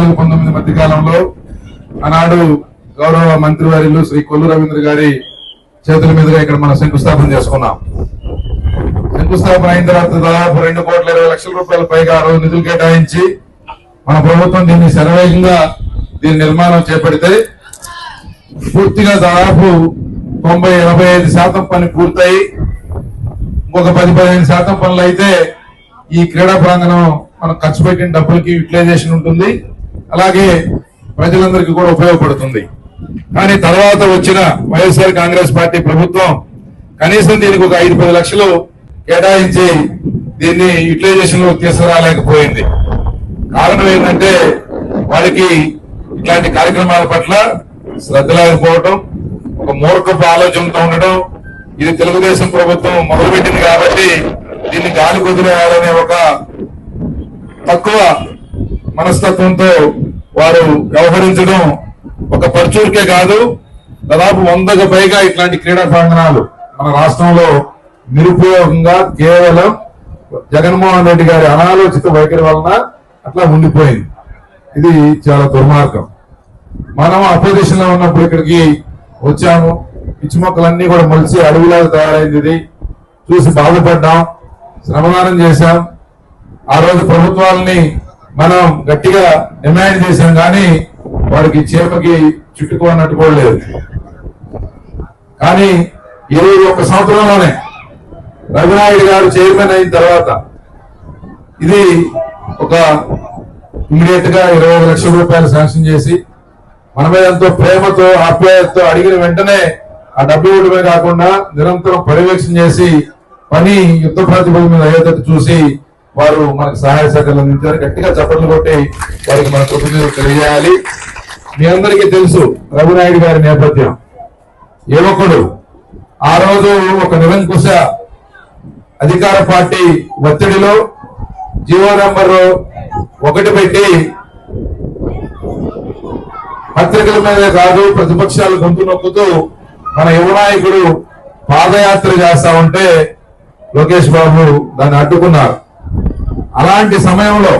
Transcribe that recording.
పద్నాలుగు పంతొమ్మిది మధ్య కాలంలో ఆనాడు గౌరవ మంత్రివర్యులు శ్రీ కొల్లు రవీంద్ర గారి చేతుల మీదుగా ఇక్కడ మనం శంకుస్థాపన చేసుకున్నాం. శంకుస్థాపన అయిన తర్వాత దాదాపు రెండు కోట్ల ఇరవై లక్షల రూపాయల పైగా ఆ రోజు నిధులు కేటాయించి మన ప్రభుత్వం దీన్ని శరవేగంగా దీని నిర్మాణం చేపడితే పూర్తిగా దాదాపు తొంభై ఎనభై ఐదు శాతం పని పూర్తయి ఇంకొక పది పదిహేను శాతం పనులు అయితే ఈ క్రీడా ప్రాంగణం మనం ఖర్చు పెట్టిన డబ్బులకి యూటిలైజేషన్ ఉంటుంది. అలాగే ప్రజలందరికీ కూడా ఉపయోగపడుతుంది. కానీ తర్వాత వచ్చిన వైఎస్ఆర్ కాంగ్రెస్ పార్టీ ప్రభుత్వం కనీసం దీనికి ఒక ఐదు పది లక్షలు కేటాయించి దీన్ని యూటిలైజేషన్లో తీసుకురాలేకపోయింది. కారణం ఏంటంటే వాళ్ళకి ఇట్లాంటి కార్యక్రమాల పట్ల శ్రద్ధ లేకపోవడం ఒక మూర్ఖపు ఆలోచనతో ఉండడం ఇది తెలుగుదేశం ప్రభుత్వం మొదలుపెట్టింది కాబట్టి దీన్ని గాలి కుదిరేయాలనే ఒక తక్కువ మనస్తత్వంతో వారు వ్యవహరించడం ఒక పర్చూర్కే కాదు. దాదాపు వందకు పైగా ఇట్లాంటి క్రీడా ప్రాంగణాలు మన రాష్ట్రంలో నిరుపయోగంగా కేవలం జగన్మోహన్ రెడ్డి గారి అనాలోచిత వైఖరి వలన అట్లా ఉండిపోయింది. ఇది చాలా దుర్మార్గం. మనం అపోజిషన్లో ఉన్నప్పుడు ఇక్కడికి వచ్చాము. పిచ్చి మొక్కలన్నీ కూడా మలిసి అడవిలాగా తయారైంది ఇది. చూసి బాధపడ్డాం. శ్రమదానం చేశాం. ఆ రోజు ప్రభుత్వాలని మనం గట్టిగా డిమాండ్ చేశాం కానీ వాడికి చేపకి చుట్టుకోనట్టు కూడా లేదు. కానీ ఇరవై ఒక సంవత్సరంలోనే రఘునాయుడు గారు చైర్మన్ అయిన తర్వాత ఇది ఒక ఇమీడియట్గా ఇరవై లక్షల రూపాయలు శాంక్షన్ చేసి మన మీద ఎంతో ప్రేమతో ఆప్యాయతతో అడిగిన వెంటనే ఆ డబ్బు ఇవ్వడమే కాకుండా నిరంతరం పర్యవేక్షణ చేసి పని యుద్ధ ప్రాతిపదిక మీద అయ్యేటట్టు చూసి వారు మనకు సహాయ సహకారాలు అందించారు. గట్టిగా చప్పట్లు కొట్టి వారికి మన కృతజ్ఞతలు తెలియజేయాలి. మీ అందరికీ తెలుసు రఘునాయుడు గారి నేపథ్యం. యువకుడు ఆ రోజు ఒక నిరంకుశ అధికార పార్టీ ఒత్తిడిలో జీవో నంబర్ ఒకటి పెట్టి పత్రికల మీద కాదు ప్రతిపక్షాలు గొంతు నొక్కుతూ మన యువనాయకుడు పాదయాత్ర చేస్తా ఉంటే లోకేష్ బాబు దాన్ని అడ్డుకున్నారు. అలాంటి సమయంలో